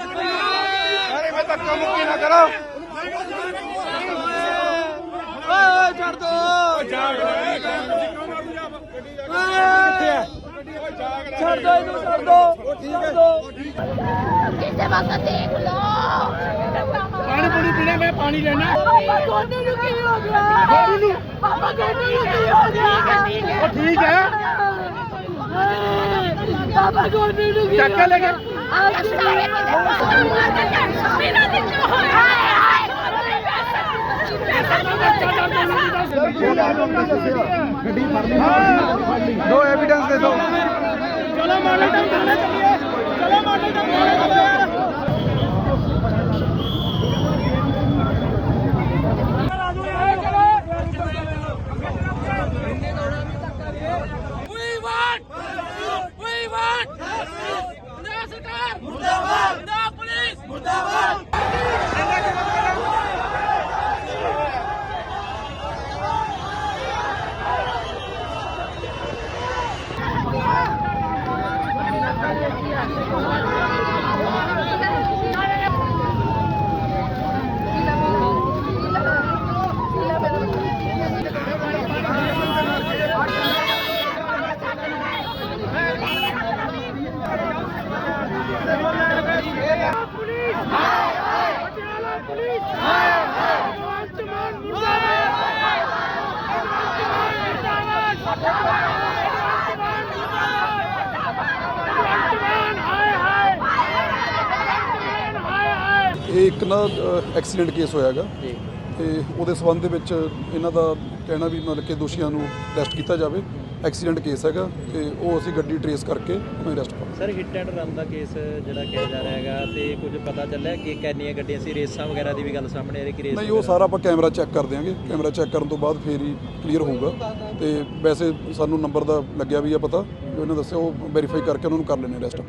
ਅਰੇ ਧੱਕਾ ਮੁੱਕੀ ਨਾ ਕਰੋ ਓਏ, ਛੱਡ ਦੋ। ਛੱਡ ਦੋ ਇਹਨੂੰ ਛੱਡ ਦੋ ਛੱਡ ਦੋ ਕਿਸੇ ਵਕਤ ਦੇਖ ਲੋ ਪਾਣੀ ਪੂਣੀ ਪੀਣਾ ਮੈਂ ਪਾਣੀ ਲੈਣਾ ਪਾਪਾ ਗੋਡੀ ਨੂੰ ਕੀ ਹੋ ਗਿਆ ਗੋਡੀ ਨੂੰ ਪਾਪਾ ਇਹ ਇੱਕ ਨਾ ਐਕਸੀਡੈਂਟ ਕੇਸ ਹੋਇਆਗਾ। ਤੇ ਉਹਦੇ ਸਬੰਧ ਦੇ ਵਿੱਚ ਇਹਨਾਂ ਦਾ ਕਹਿਣਾ ਵੀ ਮਤਲਬ ਕਿ ਦੋਸ਼ੀਆਂ ਨੂੰ ਅਰੈਸਟ ਕੀਤਾ ਜਾਵੇ। ਐਕਸੀਡੈਂਟ ਕੇਸ ਹੈਗਾ ਤੇ ਉਹ ਅਸੀਂ ਗੱਡੀ ਟਰੇਸ ਕਰਕੇ ਉਹਨੂੰ ਅਰੈਸਟ ਕਰਾਂਗੇ। ਸਰ ਹਿੱਟ ਐਂਡ ਰਨ ਦਾ ਕੇਸ ਜਿਹੜਾ ਕਿਹਾ ਜਾ ਰਿਹਾ ਹੈਗਾ ਤੇ ਕੁਝ ਪਤਾ ਚੱਲਿਆ ਕਿ ਕਿੰਨੀਆਂ ਗੱਡੀਆਂ ਸੀ ਰੇਸਾਂ ਵਗੈਰਾ ਦੀ ਵੀ ਗੱਲ ਸਾਹਮਣੇ ਆ ਰਹੀ ਕਿ ਰੇਸ ਨਹੀਂ ਉਹ ਸਾਰਾ ਆਪਾਂ ਕੈਮਰਾ ਚੈੱਕ ਕਰ ਦਿਆਂਗੇ। ਕੈਮਰਾ ਚੈੱਕ ਕਰਨ ਤੋਂ ਬਾਅਦ ਫੇਰ ਹੀ ਕਲੀਅਰ ਹੋਊਗਾ। ਤੇ ਵੈਸੇ ਸਾਨੂੰ ਨੰਬਰ ਦਾ ਲੱਗਿਆ ਵੀ ਆ ਪਤਾ। ਜੋ ਇਹਨਾਂ ਦੱਸਿਆ ਉਹ ਵੈਰੀਫਾਈ ਕਰਕੇ ਉਹਨਾਂ ਨੂੰ ਕਰ ਲੈਣੇ ਅਰੈਸਟ